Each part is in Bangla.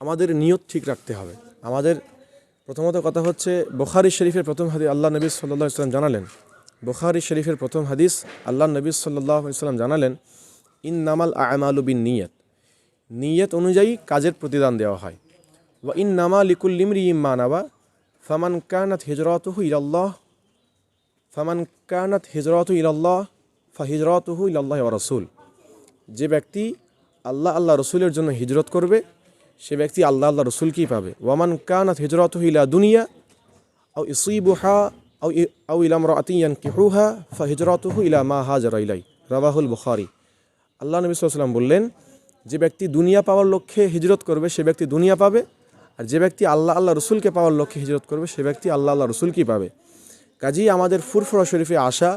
আমাদের নিয়ত ঠিক রাখতে হবে। আমাদের প্রথমত কথা হচ্ছে, বুখারি শরীফের প্রথম হাদিস আল্লাহ নবী সাল্লাহ ইসলাম জানালেন। বুখারি শরীফের প্রথম হাদিস আল্লাহ নবী সাল্লাহ ইসলাম জানালেন ইন নামাল আমালু বিন নিয়ত নিয়ত অনুযায়ী কাজের প্রতিদান দেওয়া হয়। ওয়া ইন নামা লিকুল্লিমরি ইম্মানাবা ফামান কানাত হিজরতহু ইলাল্লাহ, ফামান কানাত হিজরত ইলাল্লাহ, ফা হিজরতহু ইলাল্লাহ ওয়া রসুল। যে ব্যক্তি আল্লাহ আল্লাহ রসুলের জন্য হিজরত করবে সে ব্যক্তি আল্লাহ আল্লাহ রসুলকেই পাবে। ওয়ামান কানাত হিজরত ইলা দুনিয়া, আও ইসিবুহা, আও আও ইলাম রাতিয়ান কিহুহা ফা হিজরতহু ইলা মা হাজার ইলাই রাবাহুল বুখারি। আল্লাহ নবী সাল্লাম বললেন, যে ব্যক্তি দুনিয়া পাওয়ার লক্ষ্যে হিজরত করবে, সে ব্যক্তি দুনিয়া পাবে, আর যে ব্যক্তি আল্লাহ আল্লাহ রসুলকে পাওয়ার লক্ষ্যে হিজরত করবে, সে ব্যক্তি আল্লাহ আল্লাহ রসুলকেই পাবে। কাজেই আমাদের ফুরফুরা শরীফে আসা,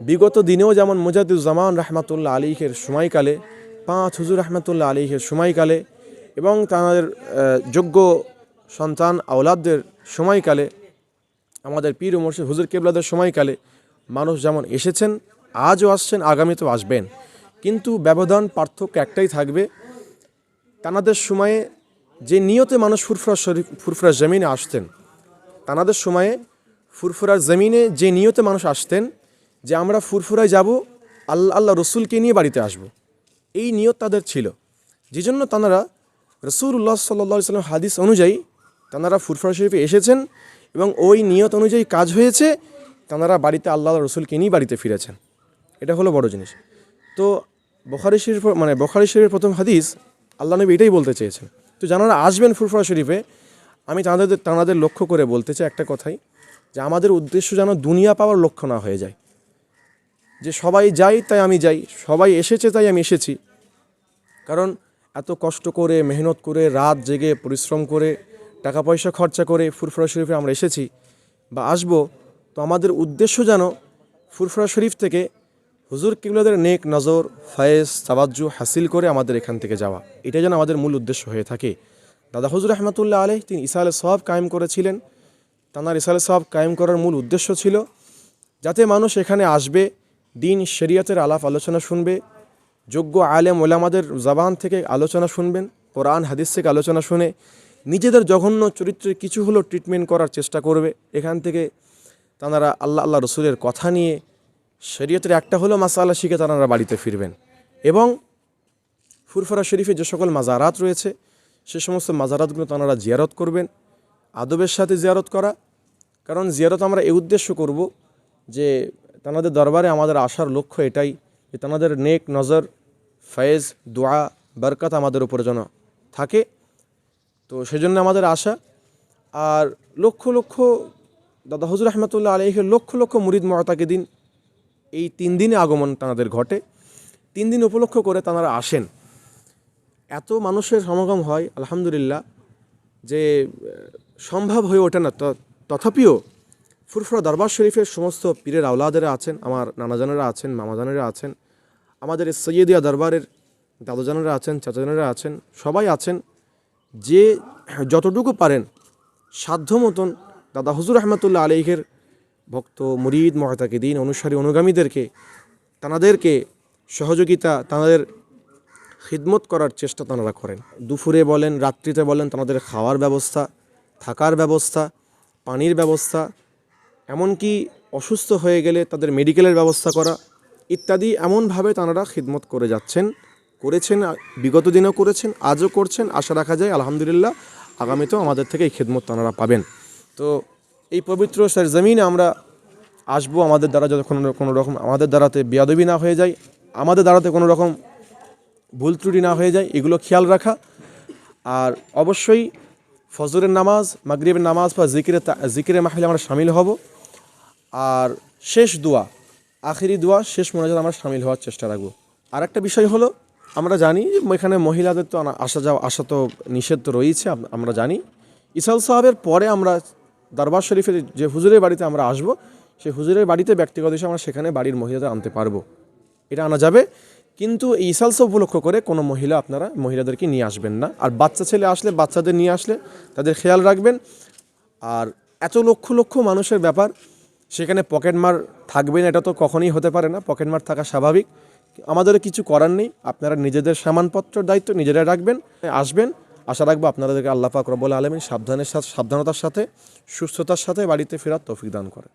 বিগত দিনেও যেমন মুজাদুজ্জামান রহমাতুল্লাহ আলীহের সময়কালে, পাঁচ হুজুর রহমাতুল্লাহ আলীহের সময়কালে এবং তাদের যোগ্য সন্তান আওলাদদের সময়কালে, আমাদের পীর মুর্শিদ হুজুর কেবলাদের সময়কালে মানুষ যেমন এসেছেন, আজও আসছেন, আগামীতেও আসবেন। কিন্তু ব্যবধান, পার্থক্য একটাই থাকবে তানাদের সময়ে যে নিয়তে মানুষ ফুরফুরা শরীফ, ফুরফুরা জমিনে আসতেন তানাদের সময়ে ফুরফুরার জমিনে যে নিয়তে মানুষ আসতেন, যে আমরা ফুরফুরায় যাব, আল্লাহ আল্লাহ রসুলকে নিয়ে বাড়িতে আসব, এই নিয়ত তাদের ছিল। যে জন্য তানারা রসুল্লাহ সাল্লা সাল্লাম হাদিস অনুযায়ী তানারা ফুরফুরা শরীফে এসেছেন এবং ওই নিয়ত অনুযায়ী কাজ হয়েছে, তাঁরা বাড়িতে আল্লাহ রসুলকে নিয়ে বাড়িতে ফিরেছেন। এটা হলো বড় জিনিস। তো বখারি শরীফ মানে বখারি শরীফের প্রথম হাদিস আল্লাহ নবী এটাই বলতে চেয়েছেন। তো যারা আসবেন ফুরফুরা শরীফে, আমি তাঁদের তাঁদের লক্ষ্য করে বলতে চাই একটা কথাই, যে আমাদের উদ্দেশ্য যেন দুনিয়া পাওয়ার লক্ষ্য না হয়ে যায়। যে সবাই যাই তাই আমি যাই, সবাই এসেছে তাই আমি এসেছি। কারণ এত কষ্ট করে, মেহনত করে, রাত জেগে পরিশ্রম করে টাকা পয়সা খরচা করে ফুরফুরা শরীফে আমরা এসেছি বা আসব, তো আমাদের উদ্দেশ্য যেন ফুরফুরা শরীফ থেকে হুজুর কিবলাদের নেক নজর, ফয়েজ তাবাজ্জু হাসিল করে আমাদের এখান থেকে যাওয়া। এটা যেন আমাদের মূল উদ্দেশ্য হয়ে থাকে। দাদা হুজুর রহমতুল্লাহ আলহ তিনি ইসা আল সব কায়েম করেছিলেন। তানার ইসা আল সব কায়েম করার মূল উদ্দেশ্য ছিল যাতে মানুষ এখানে আসবে, দিন শরিয়তের আলাপ আলোচনা শুনবে যোগ্য আলেম ওলামাদের জবান থেকে আলোচনা শুনবেন, কোরআন, হাদিস থেকে আলোচনা শুনে নিজেদের জঘন্য চরিত্রে কিছু হলো ট্রিটমেন্ট করার চেষ্টা করবে। এখান থেকে তাঁরা আল্লাহ আল্লাহ রসুলের কথা নিয়ে শরীয়তের একটা হলো মাসালা শিখে তাঁরা বাড়িতে ফিরবেন। এবং ফুরফরা শরীফে যে সকল মাজারাত রয়েছে, সে সমস্ত মাজারাতগুলো তাঁরা জিয়ারত করবেন। আদবের সাথে জিয়ারত করা, কারণ জিয়ারত আমরা এই উদ্দেশ্য করব যে তানাদের দরবারে আমাদের আসার লক্ষ্য এটাই, যে তানাদের নেক নজর ফয়েজ, দোয়া, বরকত আমাদের উপরে যেন থাকে। তো সেজন্য আমাদের আশা। আর লক্ষ লক্ষ, দাদা হজুর রহমতুল্লাহ আলহের লক্ষ লক্ষ মুরিদ মহতাকে দিন এই তিন দিনে আগমন তাঁদের ঘটে। তিন দিন উপলক্ষ করে তাঁরা আসেন। এত মানুষের সমাগম হয়, আলহামদুলিল্লাহ, যে সম্ভব হয়ে ওঠে না। তথাপিও ফুরফুরা দরবার শরীফের সমস্ত পীরের আওলাদেরা আছেন, আমার নানাজানেরা আছেন, মামাজানেরা আছেন। আমাদের সৈয়দিয়া দরবারের দাদুজানেরা আছেন, চাচাজানেরা আছেন, সবাই আছেন। যে যতটুকু পারেন সাধ্য মতন দাদা হুজুর রহমতুল্লাহ আলহের ভক্ত, মুরিদ মহতাকিদিন অনুসারী, অনুগামীদেরকে, তানাদেরকে সহযোগিতা, তাদের খিদমত করার চেষ্টা তাঁরা করেন। দুপুরে বলেন, রাত্রিতে বলেন তাদের খাওয়ার ব্যবস্থা, থাকার ব্যবস্থা, পানির ব্যবস্থা, এমনকি অসুস্থ হয়ে গেলে তাদের মেডিকেলের ব্যবস্থা করা ইত্যাদি এমনভাবে তাঁরা খিদমত করে যাচ্ছেন, করেছেন, বিগত দিনেও করেছেন, আজও করছেন। আশা রাখা যায়, আলহামদুলিল্লাহ, আগামীতেও আমাদের থেকে এই খিদমত তাঁরা পাবেন। তো এই পবিত্র জমিনে আমরা আসব। আমাদের দ্বারা যত কোনো কোনো রকম আমাদের দ্বারাতে বেয়াদবি না হয়ে যায়, আমাদের দ্বারাতে কোনো রকম ভুল ত্রুটি না হয়ে যায়, এগুলো খেয়াল রাখা। আর অবশ্যই ফজরের নামাজ, মাগরিবের নামাজ বা জিকিরে জিকিরে মাহলে আমরা সামিল হব। আর শেষ দোয়া আখেরি দোয়া, শেষ মোনাজাত আমরা সামিল হওয়ার চেষ্টা রাখব। আর একটা বিষয় হলো, আমরা জানি এখানে মহিলাদের তো আসা যাওয়া আসা তো নিষেধ তো রয়েছে আমরা জানি। ইসাল সাহেবের পরে আমরা দরবার শরীফের যে হুজুরের বাড়িতে আমরা আসব, সেই হুজুরের বাড়িতে ব্যক্তিগত হিসেবে আমরা সেখানে বাড়ির মহিলাদের আনতে পারব। এটা আনা যাবে। কিন্তু এই ইসালসা উপলক্ষ করে কোনো মহিলা আপনারা মহিলাদেরকে নিয়ে আসবেন না। আর বাচ্চা ছেলে আসলে, বাচ্চাদের নিয়ে আসলে তাদের খেয়াল রাখবেন। আর এত লক্ষ লক্ষ মানুষের ব্যাপার সেখানে পকেটমার থাকবে না, এটা তো কখনই হতে পারে না। পকেটমার থাকা স্বাভাবিক। আমাদের কিছু করার নেই। আপনারা নিজেদের সামানপত্রের দায়িত্ব নিজেরা রাখবেন, আসবেন। আশা রাখব আপনাদেরকে আল্লাহ পাক রব্বুল আলমিন সাবধানের সাথে, সাবধানতার সাথে, সুস্থতার সাথে বাড়িতে ফেরার তৌফিক দান করে